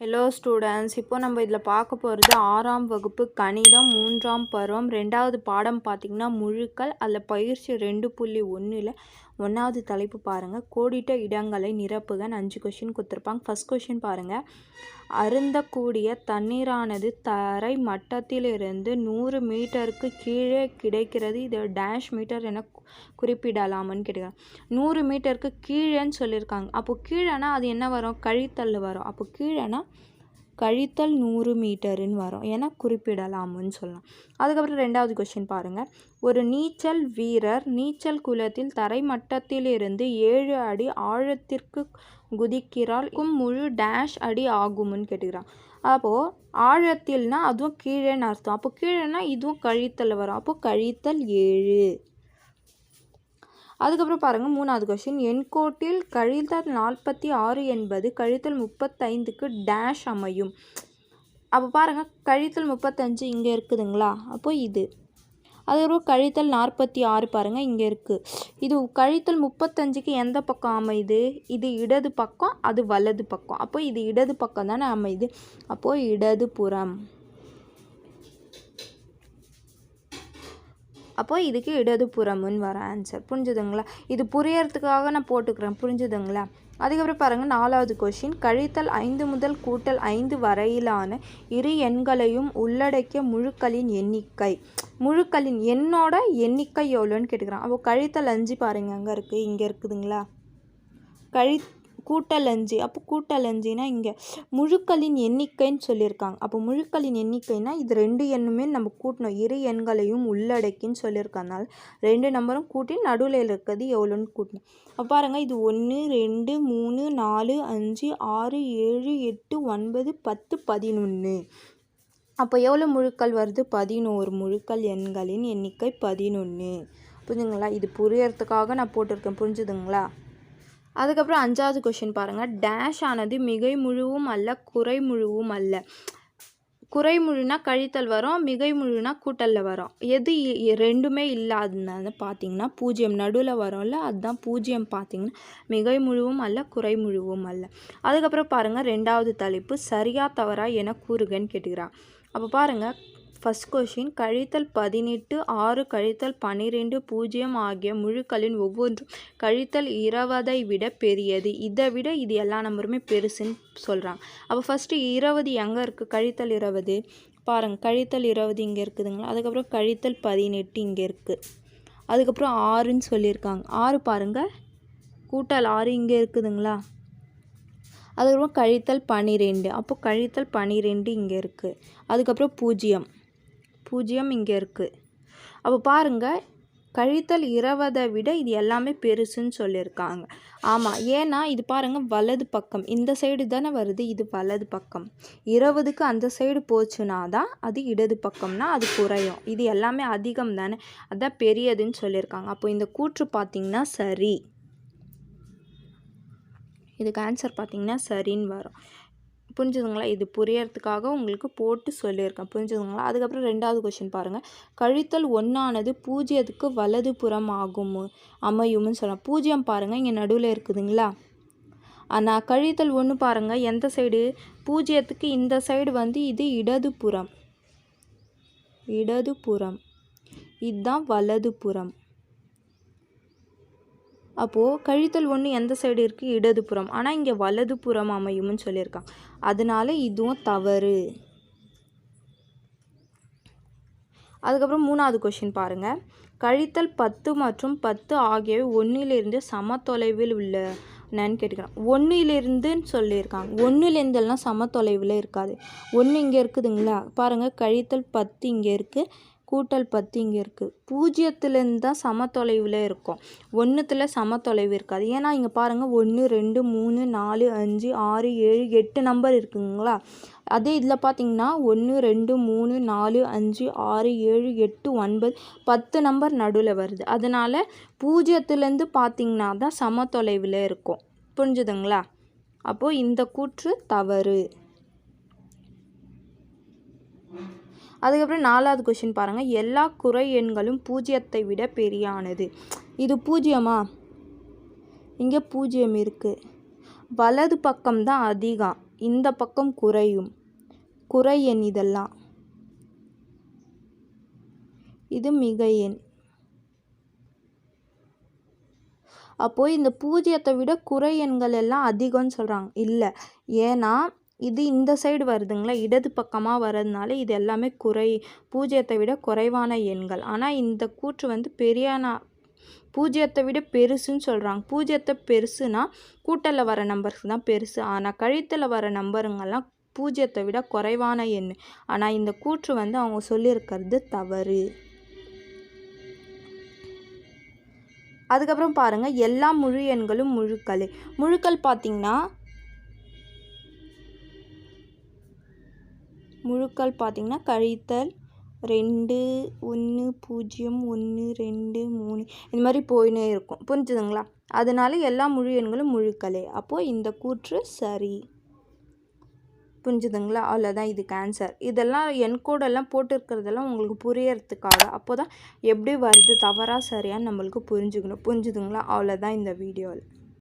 Hello students இப்போ நம்ம இதில் பார்க்க போகிறது ஆறாம் வகுப்பு கணிதம் மூன்றாம் பருவம் ரெண்டாவது பாடம் பார்த்திங்கன்னா முழுக்கள் அதில் பயிற்சி ரெண்டு புள்ளி ஒன்றில் ஒன்றாவது தலைப்பு பாருங்கள் கோடிட்ட இடங்களை நிரப்புகன்னு அஞ்சு கொஷின் கொடுத்துருப்பாங்க. ஃபஸ்ட் கொஷின் பாருங்கள் அருந்தக்கூடிய தண்ணீரானது தரை மட்டத்திலிருந்து நூறு மீட்டருக்கு கீழே கிடைக்கிறது. இது டேஷ் மீட்டர் என குறிப்பிடலாமான்னு கேட்டுக்கிறாங்க நூறு மீட்டருக்கு கீழேன்னு சொல்லியிருக்காங்க. அப்போ கீழேனா அது என்ன வரும்? கழித்தல் வரும். அப்போ கீழேனா கழித்தல் நூறு மீட்டருன்னு வரும் ஏன்னா குறிப்பிடலாம்னு சொல்லலாம். அதுக்கப்புறம் ரெண்டாவது கொஸ்டின் பாருங்கள் ஒரு நீச்சல் வீரர் நீச்சல் குளத்தில் தரைமட்டத்திலிருந்து ஏழு அடி ஆழத்திற்கு குதிக்கிறால் முழு டேஷ் அடி ஆகும்னு கேட்டுக்கிறான். அப்போது ஆழத்தில்னா அதுவும் கீழேன்னு அர்த்தம். அப்போ கீழேனா இதுவும் கழித்தல் வரும். அப்போது கழித்தல் ஏழு. அதுக்கப்புறம் பாருங்கள் மூணாவது கொஷின் எண்கோட்டில் கழித்தல் நாற்பத்தி ஆறு என்பது கழித்தல் முப்பத்தைந்துக்கு டேஷ் அமையும். அப்போ பாருங்கள் கழித்தல் முப்பத்தஞ்சு இங்கே இருக்குதுங்களா? அப்போ இது. அதுக்கப்புறம் கழித்தல் நாற்பத்தி ஆறு பாருங்கள் இங்கே இருக்குது இது கழித்தல் முப்பத்தஞ்சுக்கு எந்த பக்கம் அமையுது இது இடது பக்கம் அது வலது பக்கம். அப்போ இது இடது பக்கம் தானே அமையுது அப்போது இடது அப்போது அப்போ இதுக்கு இடதுபுறமுன்னு வர ஆன்சர் புரிஞ்சுதுங்களா? இது புரியறதுக்காக நான் போட்டுக்கிறேன். புரிஞ்சுதுங்களா? அதுக்கப்புறம் பாருங்கள் நாலாவது கொஷின் கழித்தல் ஐந்து முதல் கூட்டல் ஐந்து வரையிலான இரு எண்களையும் உள்ளடக்கிய முழுக்களின் எண்ணிக்கை. முழுக்களின் எண்ணோட எண்ணிக்கை எவ்வளோன்னு கேட்டுக்கிறான். அப்போ கழித்தல் அஞ்சு பாருங்கள் அங்கே இருக்குது இங்கே இருக்குதுங்களா? கழி கூட்டல் அஞ்சு அப்போ கூட்டல் அஞ்சுனா இங்கே முழுக்களின் எண்ணிக்கைன்னு சொல்லியிருக்காங்க. அப்போ முழுக்களின் எண்ணிக்கைனா இது ரெண்டு எண்ணுமே நம்ம கூட்டணும். இரு எண்களையும் உள்ளடக்கின்னு சொல்லியிருக்கனால ரெண்டு நம்பரும் கூட்டி நடுவில் இருக்கிறது எவ்வளோன்னு கூட்டணும். அப்போ பாருங்கள் இது ஒன்று ரெண்டு மூணு நாலு அஞ்சு ஆறு ஏழு எட்டு ஒன்பது பத்து பதினொன்று அப்போ எவ்வளோ முழுக்கள் வருது? பதினோரு முழுக்கள் எண்களின் எண்ணிக்கை பதினொன்று புரிஞ்சுங்களா இது புரியறதுக்காக நான் போட்டிருக்கேன். புரிஞ்சுதுங்களா? அதுக்கப்புறம் அஞ்சாவது கொஷின் பாருங்கள் டேஷ் ஆனது மிகை முழுவும் அல்ல குறை முழுவும் அல்ல. குறை முழுனா கழித்தல் வரும் மிகை முழுனா கூட்டலில் வரும். எது இ- ரெண்டுமே இல்லாததுனால பார்த்தீங்கன்னா பூஜ்ஜியம் நடுவில் வரும்ல அதுதான் பூஜ்ஜியம் பார்த்தீங்கன்னா மிகை முழுவும் அல்ல குறை முழுவும் அல்ல. அதுக்கப்புறம் பாருங்கள் ரெண்டாவது தலைப்பு சரியா தவறா என கூறுகன்னு கேட்டுக்கிறான் அப்போ பாருங்கள் ஃபஸ்ட் கொஷின் கழித்தல் பதினெட்டு ஆறு கழித்தல் பன்னிரெண்டு பூஜ்ஜியம் ஆகிய முழுக்களின் ஒவ்வொன்றும் கழித்தல் இருபதை விட பெரியது. இதை விட இது எல்லா நம்பருமே பெருசுன்னு சொல்கிறாங்க அப்போ ஃபஸ்ட்டு இருபது எங்கே இருக்குது கழித்தல் இருபது. பாருங்கள் கழித்தல் இருபது இங்கே இருக்குதுங்களா? அதுக்கப்புறம் கழித்தல் பதினெட்டு இங்கே இருக்குது அதுக்கப்புறம் ஆறுன்னு சொல்லியிருக்காங்க. ஆறு பாருங்கள் கூட்டல் ஆறு இங்கே இருக்குதுங்களா? அதுக்கப்புறம் கழித்தல் பன்னிரெண்டு. அப்போ கழித்தல் பன்னிரெண்டு இங்கே இருக்குது அதுக்கப்புறம் பூஜ்ஜியம். பூஜ்ஜியம் இங்கே இருக்குது அப்போ பாருங்கள் கழித்தல் இருபதை விட இது எல்லாமே பெருசுன்னு சொல்லியிருக்காங்க. ஆமாம் ஏன்னா இது பாருங்கள் வலது பக்கம். இந்த சைடு தானே வருது இது வலது பக்கம். இருபதுக்கு அந்த சைடு போச்சுன்னா தான் அது இடது பக்கம்னா அது குறையும். இது எல்லாமே அதிகம் தானே. அதான் பெரியதுன்னு சொல்லியிருக்காங்க. அப்போ இந்த கூற்று பார்த்திங்கன்னா சரி. இதுக்கு ஆன்சர் பார்த்திங்கன்னா சரின்னு வரும். புரிஞ்சுதுங்களா? இது புரியறதுக்காக உங்களுக்கு போட்டு சொல்லியிருக்கேன். புரிஞ்சுதுங்களா? அதுக்கப்புறம் ரெண்டாவது கொஷின் பாருங்கள் கழித்தல் ஒன்றானது பூஜ்ஜியத்துக்கு வலது புறம் ஆகும் அமையும்னு சொல்லலாம் பூஜ்ஜியம் பாருங்கள் இங்கே நடுவில் இருக்குதுங்களா? ஆனால் கழித்தல் ஒன்று பாருங்கள் எந்த சைடு பூஜ்ஜியத்துக்கு இந்த சைடு வந்து இது இடது புறம் இடது புறம் இதுதான் வலது புறம் அப்போது கழித்தல் ஒன்று எந்த சைடு இருக்குது இடதுபுறம் ஆனால் இங்கே வலதுபுறம் அமையும்னு சொல்லியிருக்காங்க அதனால இதுவும் தவறு. அதுக்கப்புறம் மூணாவது கொஷின் பாருங்கள் கழித்தல் பத்து மற்றும் பத்து ஆகியவை ஒன்றிலிருந்து சம தொலைவில் என்னன்னு கேட்டுக்கிறேன். ஒன்றிலிருந்துன்னு சொல்லியிருக்காங்க ஒன்றுலேருந்தெல்லாம் சம தொலைவில் இருக்காது. ஒன்று இங்கே இருக்குதுங்களா? பாருங்கள் கழித்தல் பத்து இங்கே இருக்குது கூட்டல் பத்து இங்கே இருக்குது பூஜ்ஜியத்துலேருந்து தான் சம தொலைவில் இருக்கும். ஒன்றுத்தில் சம தொலைவு இருக்காது. ஏன்னா இங்கே பாருங்கள் ஒன்று ரெண்டு மூணு நாலு அஞ்சு ஆறு ஏழு எட்டு நம்பர் இருக்குங்களா? அதே இதில் பார்த்தீங்கன்னா ஒன்று ரெண்டு மூணு நாலு அஞ்சு ஆறு ஏழு எட்டு ஒன்பது பத்து நம்பர் நடுவில் வருது. அதனால் பூஜ்ஜியத்துலேருந்து பார்த்தீங்கன்னா தான் சமத்தொலைவில் இருக்கும். புரிஞ்சுதுங்களா? அப்போது இந்த கூற்று தவறு. அதுக்கப்புறம் நாலாவது கொஷின் பாருங்கள் எல்லா குறை எண்களும் பூஜ்ஜியத்தை விட பெரியானது. இது பூஜ்ஜியமா இங்கே பூஜ்ஜியம் இருக்குது வலது பக்கம் தான் அதிகம். இந்த பக்கம் குறையும். குறை எண் இதெல்லாம். இது மிக எண். அப்போது இந்த பூஜ்ஜியத்தை விட குறை எண்கள் எல்லாம் அதிகம்னு சொல்கிறாங்க இல்லை. ஏன்னா இது இந்த சைடு வருதுங்களா? இடது பக்கமாக வர்றதுனால இது எல்லாமே குறை பூஜ்ஜியத்தை விட குறைவான எண்கள். ஆனால் இந்த கூற்று வந்து பெரியானா பூஜ்ஜியத்தை விட பெருசுன்னு சொல்கிறாங்க பூஜ்ஜியத்தை பெருசுனா கூட்டலில் வர நம்பர்ஸ் தான் பெருசு. ஆனால் கழித்தில் வர நம்பருங்கெல்லாம் பூஜ்ஜியத்தை விட குறைவான எண். ஆனால் இந்த கூற்று வந்து அவங்க சொல்லியிருக்கிறது தவறு. அதுக்கப்புறம் பாருங்கள் எல்லா முழு எண்களும் முழுக்கள். முழுக்கள் பார்த்திங்கன்னா முழுக்கள் பார்த்திங்கன்னா கழித்தல் ரெண்டு ஒன்று பூஜ்ஜியம் ஒன்று ரெண்டு மூணு இந்த மாதிரி போயினே இருக்கும். புரிஞ்சுதுங்களா? அதனால எல்லா முழு எண்களும் முழுக்களே. அப்போது இந்த கூற்று சரி. புரிஞ்சுதுங்களா? அவ்வளோதான் இதுக்கு ஆன்சர் இதெல்லாம் என் கோடெல்லாம் போட்டிருக்கிறதெல்லாம் உங்களுக்கு புரியறதுக்காக அப்போ தான் எப்படி வருது தவறாக சரியான்னு நம்மளுக்கு புரிஞ்சுக்கணும். புரிஞ்சுதுங்களா? அவ்வளோதான் இந்த வீடியோவில்